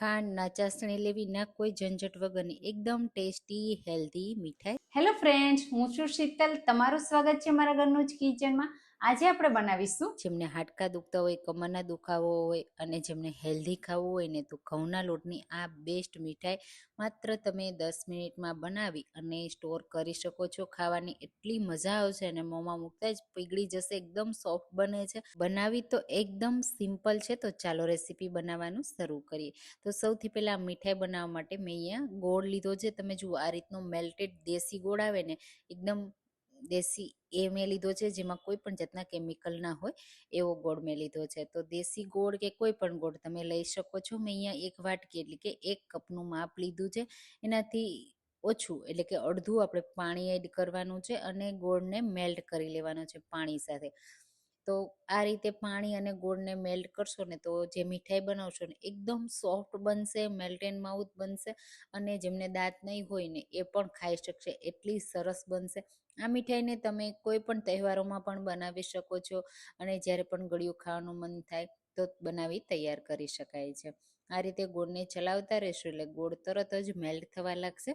ખાંડ, ના ચાસણી લેવી, ના કોઈ ઝંઝટ વગરની એકદમ ટેસ્ટી, હેલ્ધી મીઠાઈ. હેલો ફ્રેન્ડ્સ હું છું શીતલ. તમારું સ્વાગત છે મારા ઘરનું જ કિચનમાં આજે આપણે બનાવીશું જેમને હાડકા દુખતા હોય, કમરના દુખાવો હોય અને જેમને હેલ્ધી ખાવું હોય ને તો ઘઉંના લોટની આ બેસ્ટ મીઠાઈ માત્ર તમે દસ મિનિટમાં બનાવી અને સ્ટોર કરી શકો છો. ખાવાની એટલી મજા આવશે અને મોંમાં મૂકતા જ પીગળી જશે, એકદમ સોફ્ટ બને છે. બનાવી તો એકદમ સિમ્પલ છે. તો ચાલો રેસીપી બનાવવાનું શરૂ કરીએ. તો સૌથી પહેલાં મીઠાઈ બનાવવા માટે મેં અહીંયા ગોળ લીધો છે. તમે જુઓ આ રીતનો મેલ્ટેડ દેશી ગોળ આવે ને, એકદમ દેશી એ મેં લીધો છે, જેમાં કોઈ પણ જાતના કેમિકલ ના હોય, એવો ગોળ મેં લીધો છે. તો દેશી ગોળ કે કોઈ પણ ગોળ તમે લઈ શકો છો. મેં અહીંયા એક વાટકી એટલે કે એક કપનું માપ લીધું છે. એનાથી ઓછું એટલે કે અડધું આપણે પાણી એડ કરવાનું છે અને ગોળને મેલ્ટ કરી લેવાનો છે પાણી સાથે. તો આ રીતે પાણી અને ગોળને મેલ્ટ કરશો ને તો જે મીઠાઈ બનાવશો ને એકદમ સોફ્ટ બનશે મેલ્ટ એન્ડ માઉથ બનશે અને જેમને દાંત નહીં હોય ને એ પણ ખાઈ શકશે. એટલી સરસ બનશે. આ મીઠાઈને તમે કોઈ પણ તહેવારોમાં પણ બનાવી શકો છો અને જ્યારે પણ ગળ્યું ખાવાનું મન થાય તો બનાવી તૈયાર કરી શકાય છે. આ રીતે ગોળને ચલાવતા રહેશો એટલે ગોળ તરત જ મેલ્ટ થવા લાગશે.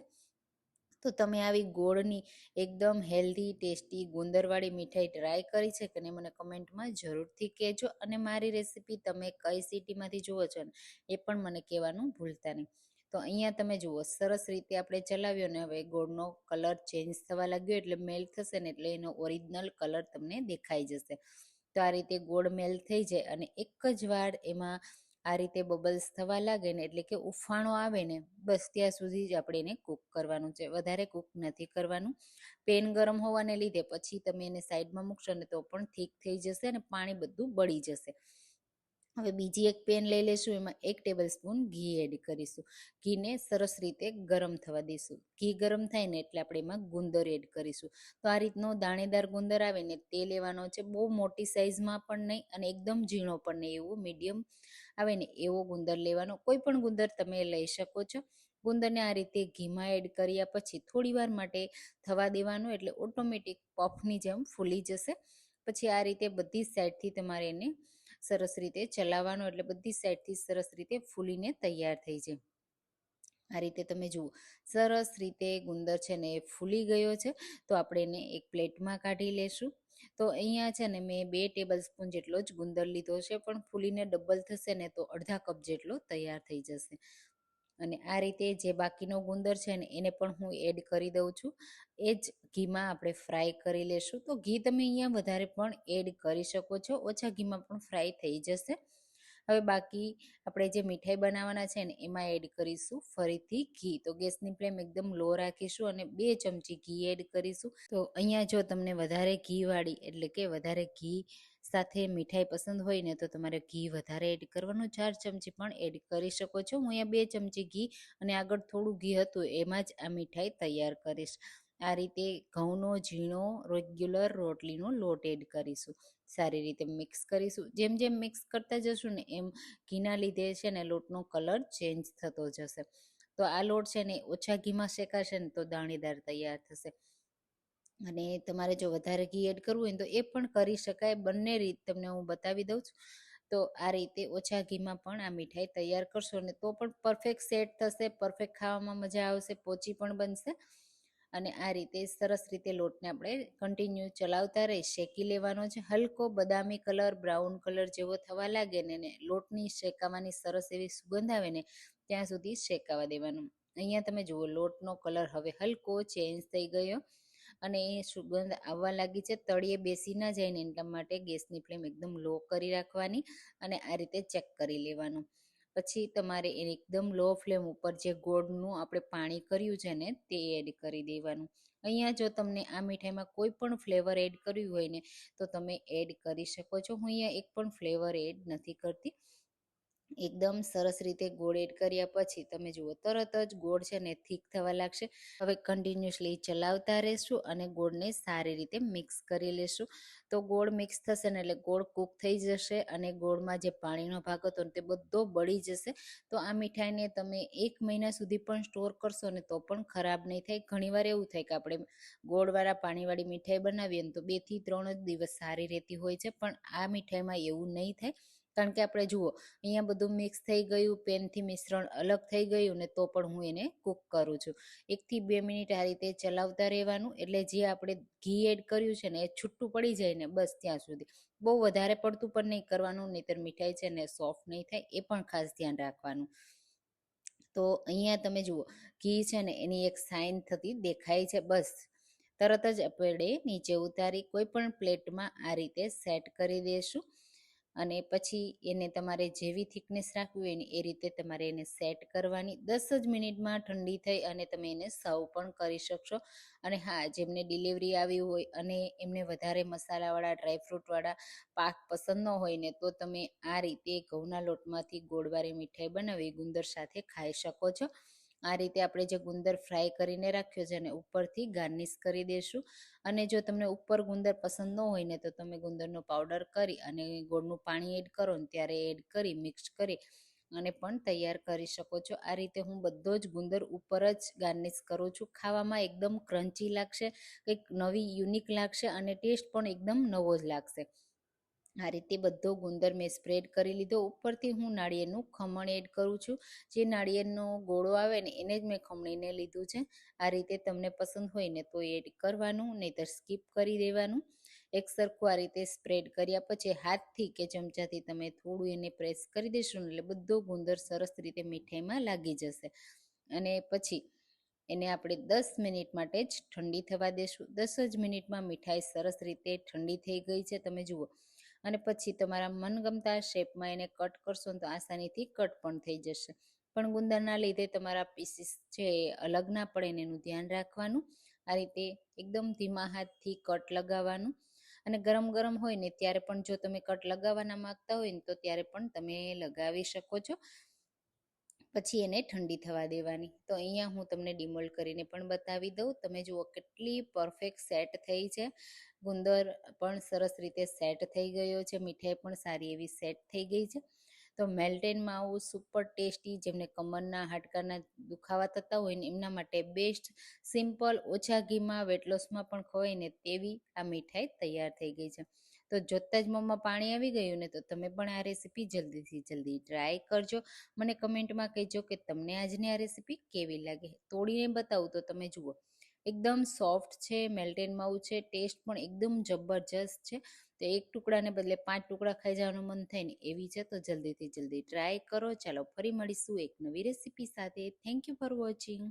તો તમે આવી ગોળની એકદમ હેલ્ધી ટેસ્ટી ગુંદરવાળી મીઠાઈ ટ્રાય કરી છે કે નહીં, મને કમેન્ટમાં જરૂરથી કહેજો. અને મારી રેસીપી તમે કઈ સિટીમાંથી જુઓ છો ને, એ પણ મને કહેવાનું ભૂલતા નહીં. તો અહીંયા તમે જુઓ, સરસ રીતે આપણે ચલાવ્યો ને, હવે ગોળનો કલર ચેન્જ થવા લાગ્યો એટલે મેલ્ટ થશે ને, એટલે એનો ઓરિજિનલ કલર તમને દેખાઈ જશે. તો આ રીતે ગોળ મેલ્ટ થઈ જાય અને એક જ વાર એમાં આ રીતે બબલ્સ થવા લાગે ને એટલે કે ઉફાણો આવે ને, બસ ત્યાં સુધી જ આપણે એને કૂક કરવાનું છે. વધારે કૂક નથી કરવાનું. પેન ગરમ હોવાને લીધે પછી તમે એને સાઈડમાં મૂકશો ને તો પણ ઠીક થઈ જશે અને પાણી બધું બળી જશે. હવે બીજી એક પેન લઈ લઈશું એમાં એક ટેબલ સ્પૂન ઘી એડ કરીશું. ઘીને સરસ રીતે ગરમ થવા દઈશું ઘી ગરમ થાય ને એટલે આપણે એમાં ગુંદર એડ કરીશું. તો આ રીતનો દાણેદાર ગુંદર આવે ને તે લેવાનો છે. બહુ મોટી સાઇઝમાં પણ નહીં અને એકદમ ઝીણો પણ નહીં, એવું મીડિયમ આવે ને એવો ગુંદર લેવાનો. કોઈ પણ ગુંદર તમે લઈ શકો છો. ગુંદરને આ રીતે ઘીમાં એડ કર્યા પછી થોડી વાર માટે થવા દેવાનું એટલે ઓટોમેટિક પફની જેમ ફૂલી જશે. પછી આ રીતે બધી સાઈડથી તમારે એને સરસ રીતે ચલાવવાનો એટલે બધી સાઈડથી સરસ રીતે ફૂલીને તૈયાર થઈ જાય. આ રીતે તમે જુઓ, સરસ રીતે ગુંદર છે ને એ ફૂલી ગયો છે, તો આપણે એને એક પ્લેટમાં કાઢી લેશું. તો અહીંયા છે ને મેં બે ટેબલ સ્પૂન જેટલો જ ગુંદર લીધો છે, પણ ફૂલીને ડબલ થશે ને તો અડધા કપ જેટલો તૈયાર થઈ જશે. અને આ રીતે જે બાકીનો ગુંદર છે ને, એને પણ હું એડ કરી દઉં છું. એ જ ઘીમાં આપણે ફ્રાય કરી લેશું. તો ઘી તમે અહીંયા વધારે પણ એડ કરી શકો છો. ઓછા ઘીમાં પણ ફ્રાય થઈ જશે. હવે બાકી આપણે જે મીઠાઈ બનાવવાના છે ને, એમાં એડ કરીશું ફરીથી ઘી. તો ગેસની ફ્લેમ એકદમ લો રાખીશું અને બે ચમચી ઘી એડ કરીશું. તો અહીંયા જો તમને વધારે ઘીવાળી એટલે કે વધારે ઘી સાથે મીઠાઈ પસંદ હોય ને તો તમારે ઘી વધારે એડ કરવાનું, ચાર ચમચી પણ એડ કરી શકો છો. હું અહીંયા બે ચમચી ઘી અને આગળ થોડું ઘી હતું, એમાં જ આ મીઠાઈ તૈયાર કરીશ. આ રીતે ઘઉંનો, ઝીણો રેગ્યુલર રોટલીનો લોટ એડ કરીશું. સારી રીતે મિક્સ કરીશું. જેમ જેમ મિક્સ કરતા જશું ને એમ ઘીના લીધે છે ને લોટનો કલર ચેન્જ થતો જશે. તો આ લોટ છે ને ઓછા ઘીમાં શેકાશે ને તો દાણેદાર તૈયાર થશે. અને તમારે જો વધારે ઘી એડ કરવું હોય તો એ પણ કરી શકાય. બંને રીત તમને હું બતાવી દઉં છું. તો આ રીતે ઓછા ઘીમાં પણ આ મીઠાઈ તૈયાર કરશો ને તો પણ પરફેક્ટ સેટ થશે પરફેક્ટ ખાવામાં મજા આવશે, પોચી પણ બનશે. અને આ રીતે સરસ રીતે લોટને આપણે કન્ટિન્યુ ચલાવતા રહી, શેકી લેવાનો છે. હલકો બદામી કલર, બ્રાઉન કલર જેવો થવા લાગે ને લોટની શેકાવાની સરસ એવી સુગંધ આવે ને ત્યાં સુધી શેકાવા દેવાનું. અહીંયા તમે જુઓ લોટનો કલર હવે હલકો ચેન્જ થઈ ગયો. અને એ સુગંધ આવવા લાગી છે, તળિયે બેસી ના જાય ને એટલા માટે ગેસની ફ્લેમ એકદમ લો કરી રાખવાની અને આ રીતે ચેક કરી લેવાનું. પછી તમારે એ એકદમ લો ફ્લેમ ઉપર જે ગોળનું આપણે પાણી કર્યું છે ને, તે એડ કરી દેવાનું. અહીંયા જો તમને આ મીઠાઈમાં કોઈ પણ ફ્લેવર એડ કર્યું હોય ને, તો તમે એડ કરી શકો છો. હું અહીંયા એક પણ ફ્લેવર એડ નથી કરતી. એકદમ સરસ રીતે ગોળ એડ કર્યા પછી તમે જુઓ, તરત જ ગોળ છે ને થીક થવા લાગશે. હવે કન્ટિન્યુઅસલી ચલાવતા રહેશું અને ગોળને સારી રીતે મિક્સ કરી લેશું. તો ગોળ મિક્સ થશે ને એટલે ગોળ કૂક થઈ જશે અને ગોળમાં જે પાણીનો ભાગ હતો તે બધો બળી જશે. તો આ મીઠાઈને તમે એક મહિના સુધી પણ સ્ટોર કરશો ને તો પણ ખરાબ નહીં થાય. ઘણીવાર એવું થાય કે આપણે ગોળવાળા પાણીવાળી મીઠાઈ બનાવીએ ને તો બેથી ત્રણ જ દિવસ સારી રહેતી હોય છે, પણ આ મીઠાઈમાં એવું નહીં થાય. કારણ કે આપણે જુઓ, અહીંયા બધું મિક્સ થઈ ગયું પેનથી મિશ્રણ અલગ થઈ ગયું ને તો પણ હું એને કૂક કરું છું. એકથી બે મિનિટ આ રીતે ચલાવતા રહેવાનું, એટલે જે આપણે ઘી એડ કર્યું છે ને એ છૂટું પડી જાય ને બસ ત્યાં સુધી. બહુ વધારે પડતું પણ નહીં કરવાનું, નહીંતર મીઠાઈ છે ને સોફ્ટ નહીં થાય, એ પણ ખાસ ધ્યાન રાખવાનું. તો અહીંયા તમે જુઓ, ઘી છે ને એની એક સાઇન થતી દેખાય છે બસ. તરત જ આપણે નીચે ઉતારી કોઈ પણ પ્લેટમાં આ રીતે સેટ કરી દઈશું અને પછી એને તમારે જેવી થિકનેસ રાખવી હોય ને એ રીતે તમારે એને સેટ કરવાની. દસ જ મિનિટમાં ઠંડી થઈ અને તમે એને સર્વ પણ કરી શકશો. અને હા, જેમને ડિલિવરી આવી હોય અને એમને વધારે મસાલાવાળા ડ્રાયફ્રૂટવાળા પાક પસંદ ન હોય ને, તો તમે આ રીતે ઘઉંના લોટમાંથી ગોળવાળી મીઠાઈ બનાવી ગુંદર સાથે ખાઈ શકો છો. આ રીતે આપણે જે ગુંદર ફ્રાય કરીને રાખ્યો છે અને ઉપરથી ગાર્નિશ કરી દઈશું અને જો તમને ઉપર ગુંદર પસંદ ન હોય ને તો તમે ગુંદરનો પાવડર કરી અને ગોળનું પાણી એડ કરો ને ત્યારે એડ કરી, મિક્સ કરી અને પણ તૈયાર કરી શકો છો. આ રીતે હું બધો જ ગુંદર ઉપર જ ગાર્નિશ કરું છું. ખાવામાં એકદમ ક્રન્ચી લાગશે, કંઈક નવી યુનિક લાગશે અને ટેસ્ટ પણ એકદમ નવો જ લાગશે. આ રીતે બધો ગુંદર મેં સ્પ્રેડ કરી લીધો. ઉપરથી હું નાળિયેરનું ખમણ એડ કરું છું. જે નાળિયેરનો ગોળો આવે ને એને જ મેં ખમણીને લીધું છે. આ રીતે તમને પસંદ હોય ને તો એડ કરવાનું, નહીતર સ્કીપ કરી દેવાનું. એક સરખું આ રીતે સ્પ્રેડ કર્યા પછી હાથથી કે ચમચાથી તમે થોડું એને પ્રેસ કરી દેશો એટલે બધો ગુંદર સરસ રીતે મીઠાઈમાં લાગી જશે. અને પછી એને આપણે દસ મિનિટ માટે જ ઠંડી થવા દેશું. દસ જ મિનિટમાં મીઠાઈ સરસ રીતે ઠંડી થઈ ગઈ છે. તમે જુઓ અને પછી તમારા મનગમતા શેપમાં એને કટ કરશો તો આસાનીથી કટ પણ થઈ જશે. પણ ગુંદરના લીધે તમારા પીસીસ છે અલગ ના પડે ને એનું ધ્યાન રાખવાનું. આ રીતે એકદમ ધીમા હાથથી કટ લગાવવાનું. અને ગરમ ગરમ હોય ને ત્યારે પણ જો તમે કટ લગાવવાના માંગતા હોય ને તો ત્યારે પણ તમે લગાવી શકો છો. પછી એને ઠંડી થવા દેવાની. તો અહીંયા હું તમને ડિમોલ્ડ કરીને પણ બતાવી દઉં. તમે જુઓ કેટલી પરફેક્ટ સેટ થઈ છે. ગુંદર પણ સરસ રીતે સેટ થઈ ગયો છે. મીઠાઈ પણ સારી એવી સેટ થઈ ગઈ છે. તો મેલ્ટેન માવું સુપર ટેસ્ટી જેમને કમરના, હાડકાના દુખાવા થતા હોય ને એમના માટે બેસ્ટ સિમ્પલ ઓછા ઘીમાં વેટલોસમાં પણ ખવાય ને તેવી આ મીઠાઈ તૈયાર થઈ ગઈ છે. તો જોતાં જ મોંમાં પાણી આવી ગયું ને તો તમે પણ આ રેસીપી જલ્દીથી જલ્દી ટ્રાય કરજો. મને કમેન્ટમાં કહેજો કે તમને આજની આ રેસીપી કેવી લાગે? તોડીને બતાવું તો તમે જુઓ. એકદમ સોફ્ટ છે, મેલ્ટેન માઉ છે, ટેસ્ટ પણ એકદમ જબરજસ્ત છે. તો એક ટુકડાને બદલે પાંચ ટુકડા ખાઈ જવાનું મન થાય ને એવી છે તો જલ્દીથી જલ્દી ટ્રાય કરો. ચાલો ફરી મળીશું એક નવી રેસીપી સાથે. Thank you for watching